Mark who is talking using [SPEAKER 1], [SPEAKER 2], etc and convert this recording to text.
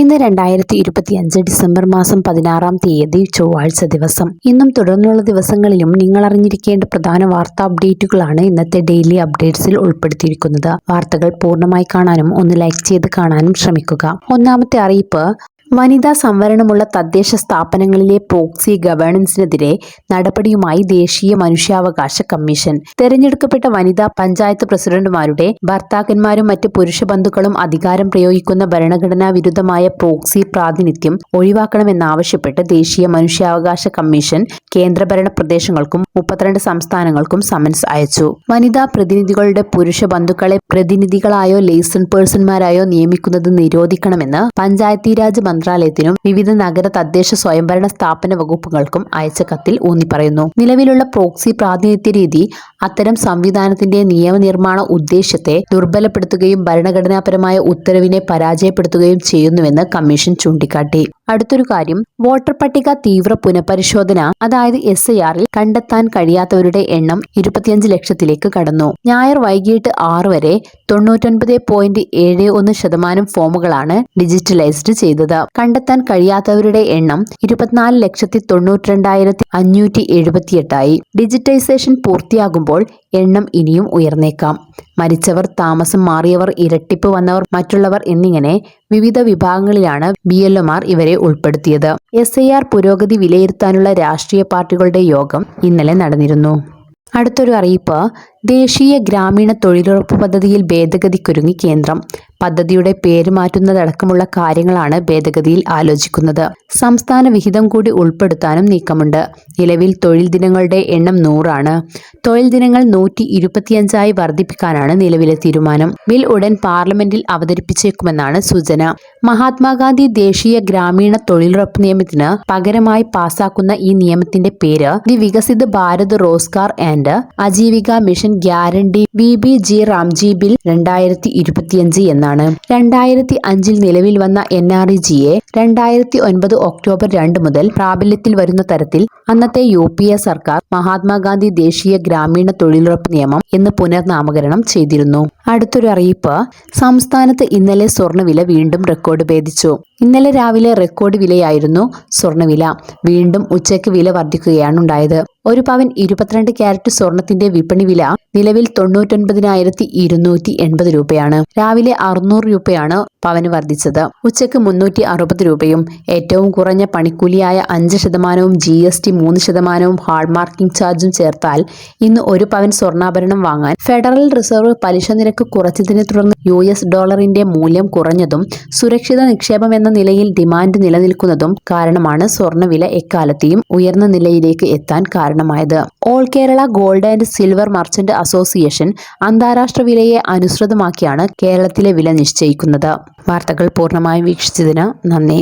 [SPEAKER 1] ഇന്ന് രണ്ടായിരത്തി ഇരുപത്തി അഞ്ച് ഡിസംബർ മാസം പതിനാറാം തീയതി ചൊവ്വാഴ്ച ദിവസം. ഇന്നും തുടർന്നുള്ള ദിവസങ്ങളിലും നിങ്ങൾ അറിഞ്ഞിരിക്കേണ്ട പ്രധാന വാർത്താ അപ്ഡേറ്റുകളാണ് ഇന്നത്തെ ഡെയിലി അപ്ഡേറ്റ്സിൽ ഉൾപ്പെടുത്തിയിരിക്കുന്നത്. വാർത്തകൾ പൂർണമായി കാണാനും ഒന്ന് ലൈക്ക് ചെയ്ത് കാണാനും ശ്രമിക്കുക. ഒന്നാമത്തെ അറിയിപ്പ് വനിതാ സംവരണമുള്ള തദ്ദേശ സ്ഥാപനങ്ങളിലെ പ്രോക്സി ഗവേണൻസിനെതിരെ നടപടിയുമായി ദേശീയ മനുഷ്യാവകാശ കമ്മീഷൻ. തെരഞ്ഞെടുക്കപ്പെട്ട വനിതാ പഞ്ചായത്ത് പ്രസിഡന്റുമാരുടെ ഭർത്താക്കന്മാരും മറ്റ് പുരുഷ ബന്ധുക്കളും അധികാരം പ്രയോഗിക്കുന്ന ഭരണഘടനാ വിരുദ്ധമായ പ്രോക്സി പ്രാതിനിധ്യം ഒഴിവാക്കണമെന്നാവശ്യപ്പെട്ട് ദേശീയ മനുഷ്യാവകാശ കമ്മീഷൻ കേന്ദ്രഭരണ പ്രദേശങ്ങൾക്കും മുപ്പത്തിരണ്ട് സംസ്ഥാനങ്ങൾക്കും സമൻസ് അയച്ചു. വനിതാ പ്രതിനിധികളുടെ പുരുഷ ബന്ധുക്കളെ പ്രതിനിധികളായോ ലൈസൺ പേഴ്സൺമാരായോ നിയമിക്കുന്നത് നിരോധിക്കണമെന്ന് പഞ്ചായത്തീരാജ് മന്ത്രാലയത്തിനും വിവിധ നഗര തദ്ദേശ സ്വയംഭരണ സ്ഥാപന വകുപ്പുകൾക്കും അയച്ച കത്തിൽ ഊന്നിപ്പറയുന്നു. നിലവിലുള്ള പ്രോക്സി പ്രാതിനിധ്യ രീതി അത്തരം സംവിധാനത്തിന്റെ നിയമനിർമ്മാണ ഉദ്ദേശ്യത്തെ ദുർബലപ്പെടുത്തുകയും ഭരണഘടനാപരമായ ഉത്തരവിനെ പരാജയപ്പെടുത്തുകയും ചെയ്യുന്നുവെന്ന് കമ്മീഷൻ ചൂണ്ടിക്കാട്ടി. അടുത്തൊരു കാര്യം വോട്ടർ പട്ടിക തീവ്ര പുനഃപരിശോധന അതായത് എസ് ഐ ആറിൽ കണ്ടെത്താൻ കഴിയാത്തവരുടെ എണ്ണം ഇരുപത്തിയഞ്ച് ലക്ഷത്തിലേക്ക് കടന്നു. ഞായർ വൈകിട്ട് ആറ് വരെ തൊണ്ണൂറ്റൊൻപത് പോയിന്റ് ഏഴ് ഒന്ന് ശതമാനം ഫോമുകളാണ് ഡിജിറ്റലൈസ്ഡ് ചെയ്തത്. കണ്ടെത്താൻ കഴിയാത്തവരുടെ എണ്ണം ഇരുപത്തിനാല് ലക്ഷത്തി തൊണ്ണൂറ്റിരണ്ടായിരത്തി അഞ്ഞൂറ്റി എഴുപത്തിയെട്ടായി ഡിജിറ്റൈസേഷൻ പൂർത്തിയാകുമ്പോൾ എണ്ണം ഇനിയും ഉയർന്നേക്കാം. മരിച്ചവർ താമസം മാറിയവർ ഇരട്ടിപ്പ് വന്നവർ മറ്റുള്ളവർ എന്നിങ്ങനെ വിവിധ വിഭാഗങ്ങളിലാണ് ബി എൽ എമാർ ഇവരെ ഉൾപ്പെടുത്തിയത്. എസ് ഐ ആർ പുരോഗതി വിലയിരുത്താനുള്ള രാഷ്ട്രീയ പാർട്ടികളുടെ യോഗം ഇന്നലെ നടന്നിരുന്നു. അടുത്തൊരു അറിയിപ്പ്. ദേശീയ ഗ്രാമീണ തൊഴിലുറപ്പ് പദ്ധതിയിൽ ഭേദഗതിക്കൊരുങ്ങി കേന്ദ്രം. പദ്ധതിയുടെ പേര് മാറ്റുന്നതടക്കമുള്ള കാര്യങ്ങളാണ് ഭേദഗതിയിൽ ആലോചിക്കുന്നത്. സംസ്ഥാന വിഹിതം കൂടി ഉൾപ്പെടുത്താനും നീക്കമുണ്ട്. നിലവിൽ തൊഴിൽ ദിനങ്ങളുടെ എണ്ണം നൂറാണ്. തൊഴിൽ ദിനങ്ങൾ നൂറ്റി ഇരുപത്തിയഞ്ചായി വർദ്ധിപ്പിക്കാനാണ് നിലവിലെ തീരുമാനം. ബിൽ ഉടൻ പാർലമെന്റിൽ അവതരിപ്പിച്ചേക്കുമെന്നാണ് സൂചന. മഹാത്മാഗാന്ധി ദേശീയ ഗ്രാമീണ തൊഴിലുറപ്പ് നിയമത്തിന് പകരമായി പാസാക്കുന്ന ഈ നിയമത്തിന്റെ പേര് the Viksit Bharat Rozgar and Ajeevika mission guarantee B B G Ramji bill രണ്ടായിരത്തി ഇരുപത്തിയഞ്ച് എന്നാണ്. രണ്ടായിരത്തി അഞ്ചിൽ നിലവിൽ വന്ന എൻ ആർ ഇ ജിയെ രണ്ടായിരത്തി ഒൻപത് ഒക്ടോബർ രണ്ട് മുതൽ പ്രാബല്യത്തിൽ വരുന്ന തരത്തിൽ അന്നത്തെ യു പി എ സർക്കാർ മഹാത്മാഗാന്ധി ദേശീയ ഗ്രാമീണ തൊഴിലുറപ്പ് നിയമം എന്ന് പുനർനാമകരണം ചെയ്തിരുന്നു. അടുത്തൊരു അറിയിപ്പ് സംസ്ഥാനത്ത് ഇന്നലെ സ്വർണവില വീണ്ടും റെക്കോർഡ് ഭേദിച്ചു. ഇന്നലെ രാവിലെ റെക്കോർഡ് വിലയായിരുന്നു സ്വർണവില വീണ്ടും ഉച്ചയ്ക്ക് വില വർദ്ധിക്കുകയാണ് ഉണ്ടായത്. ഒരു പവൻ ഇരുപത്തിരണ്ട് ക്യാരറ്റ് സ്വർണത്തിന്റെ വിപണി വില നിലവിൽ തൊണ്ണൂറ്റൊൻപതിനായിരത്തി ഇരുന്നൂറ്റി എൺപത് രൂപയാണ്. രാവിലെ അറുന്നൂറ് രൂപയാണ് പവന് വർദ്ധിച്ചത്. ഉച്ചയ്ക്ക് മുന്നൂറ്റി അറുപത് രൂപയും ഏറ്റവും കുറഞ്ഞ പണിക്കൂലിയായ അഞ്ച് ശതമാനവും ജി എസ് ടി മൂന്ന് ശതമാനവും ഹാൾമാർക്കിംഗ് ചാർജും ചേർത്താൽ ഇന്ന് ഒരു പവൻ സ്വർണാഭരണം വാങ്ങാൻ ഫെഡറൽ റിസർവ് പലിശ നിരക്ക് കുറച്ചതിനെ തുടർന്ന് യു എസ് ഡോളറിന്റെ മൂല്യം കുറഞ്ഞതും സുരക്ഷിത നിക്ഷേപം എന്ന നിലയിൽ ഡിമാൻഡ് നിലനിൽക്കുന്നതും കാരണമാണ് സ്വർണവില എക്കാലത്തെയും ഉയർന്ന നിലയിലേക്ക് എത്താൻ കാരണമായത്. All Kerala gold and silver merchant association അന്താരാഷ്ട്ര വിലയെ അനുസൃതമാക്കിയാണ് കേരളത്തിലെ വില നിശ്ചയിക്കുന്നത്. വാർത്തകൾ പൂർണമായും വീക്ഷിച്ചതിന് നന്ദി.